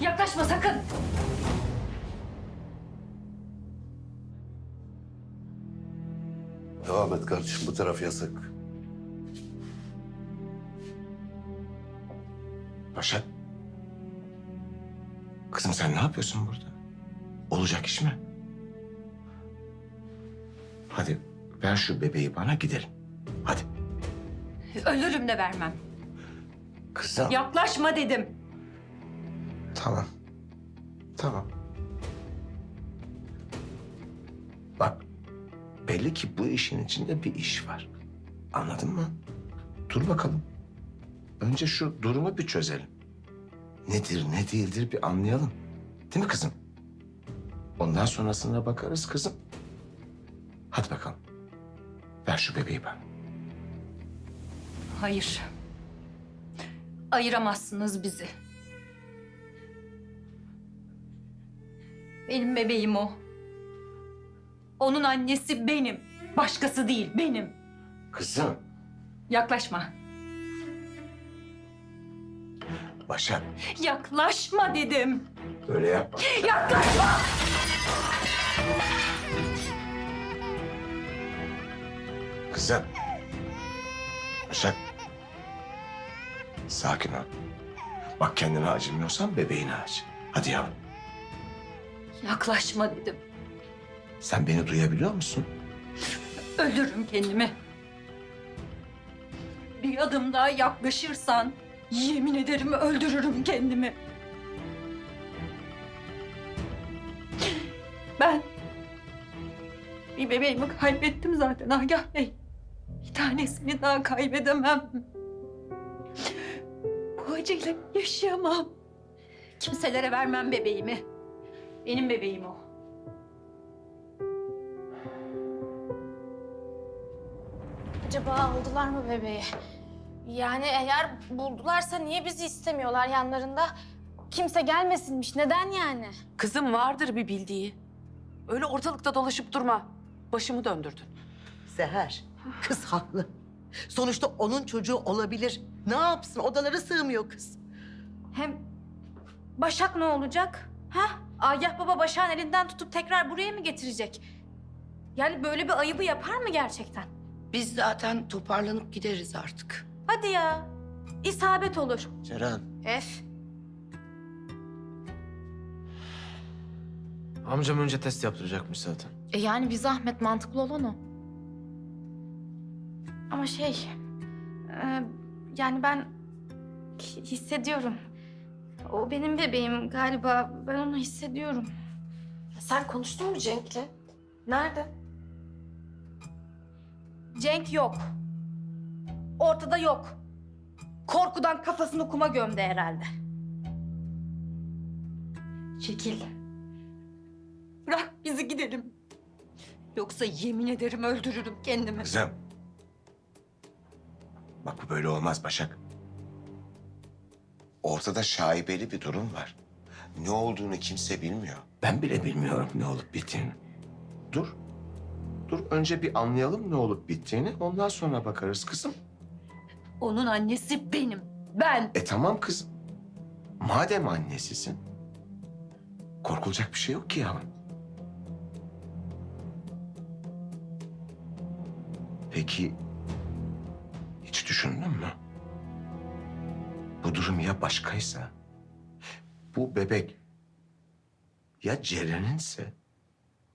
Yaklaşma sakın. Devam et kardeşim bu taraf yasak. Başak. Kızım sen ne yapıyorsun burada? Olacak iş mi? Hadi ver şu bebeği bana gidelim. Hadi. Ölürüm de vermem. Kızım. Yaklaşma dedim. Tamam. Tamam. Belli ki bu işin içinde bir iş var. Anladın mı? Dur bakalım. Önce şu durumu bir çözelim. Nedir ne değildir bir anlayalım. Değil mi kızım? Ondan sonrasına bakarız kızım. Hadi bakalım. Ver şu bebeği bana. Hayır. Ayıramazsınız bizi. Benim bebeğim o. Onun annesi benim. Başkası değil, benim. Kızım. Yaklaşma. Başak. Yaklaşma dedim. Öyle yapma. Yaklaşma! Kızım. Başak. Sakin ol. Bak kendine acımıyorsan bebeğine acı. Hadi yavrum. Yaklaşma dedim. Sen beni duyabiliyor musun? Öldürürüm kendimi. Bir adım daha yaklaşırsan yemin ederim öldürürüm kendimi. Ben bir bebeğimi kaybettim zaten Agah Bey. Bir tanesini daha kaybedemem. Bu acıyla yaşayamam. Kimselere vermem bebeğimi. Benim bebeğim o. Acaba aldılar mı bebeği? Yani eğer buldularsa niye bizi istemiyorlar yanlarında? Kimse gelmesinmiş. Neden yani? Kızım vardır bir bildiği. Öyle ortalıkta dolaşıp durma. Başımı döndürdün. Seher, kız haklı. Sonuçta onun çocuğu olabilir. Ne yapsın? Odaları sığmıyor kız. Hem Başak ne olacak? Ha? Agah baba Başak'ın elinden tutup tekrar buraya mı getirecek? Yani böyle bir ayıbı yapar mı gerçekten? Biz zaten toparlanıp gideriz artık. Hadi ya. İsabet olur. Ceren. Ef. Amcam önce test yaptıracakmış zaten. E yani bir zahmet mantıklı olan o. Ama şey... e, yani ben hi- hissediyorum. O benim bebeğim galiba. Ben onu hissediyorum. Sen konuştun mu Cenk'le? Nerede? Cenk yok. Ortada yok. Korkudan kafasını kuma gömdü herhalde. Çekil. Bırak bizi gidelim. Yoksa yemin ederim öldürürüm kendimi. Kızım. Bak bu böyle olmaz Başak. Ortada şaibeli bir durum var. Ne olduğunu kimse bilmiyor. Ben bile bilmiyorum ne olup bittiğini. Dur. Dur önce bir anlayalım ne olup bittiğini. Ondan sonra bakarız kızım. Onun annesi benim. Ben. E tamam kızım. Madem annesisin. Korkulacak bir şey yok ki yavrum. Peki hiç düşündün mü? Bu durum ya başkaysa? Bu bebek ya Ceren'inse?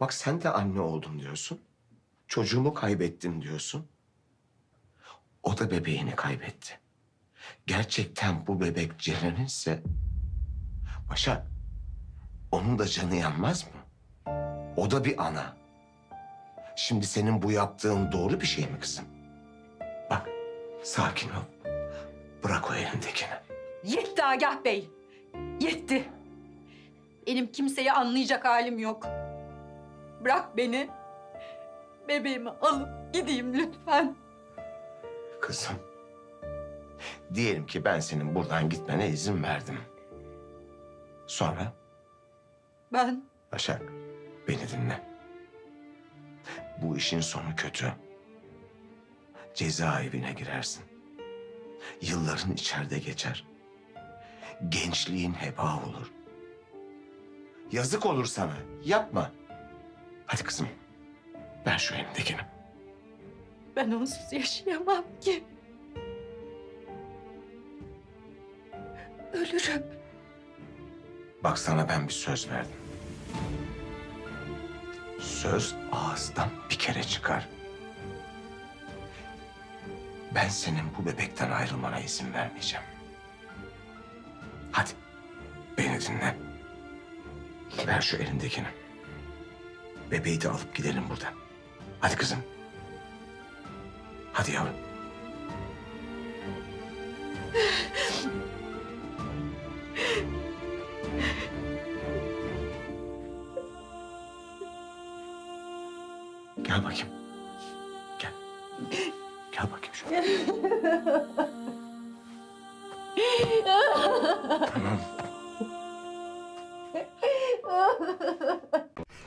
Bak sen de anne oldum diyorsun. Çocuğumu kaybettim diyorsun. O da bebeğini kaybetti. Gerçekten bu bebek Ceren'inse... Başak, onun da canı yanmaz mı? O da bir ana. Şimdi senin bu yaptığın doğru bir şey mi kızım? Bak, sakin ol. Bırak o elindekini. Yetti Agah Bey. Yetti. Benim kimseyi anlayacak halim yok. Bırak beni. Bebeğimi alıp gideyim lütfen. Kızım. Diyelim ki ben senin buradan gitmene izin verdim. Sonra Ben Başak, beni dinle. Bu işin sonu kötü. Cezaevine girersin. Yılların içeride geçer. Gençliğin heba olur. Yazık olur sana. Yapma. Hadi kızım. Ver şu elindekini. Ben onsuz yaşayamam ki. Ölürüm. Bak sana ben bir söz verdim. Söz ağızdan bir kere çıkar. Ben senin bu bebekten ayrılmana izin vermeyeceğim. Hadi beni dinle. Ver şu elindekini. Bebeği de alıp gidelim buradan. Hadi kızım. Hadi yavrum. Gel bakayım. Gel. Gel bakayım şöyle. tamam.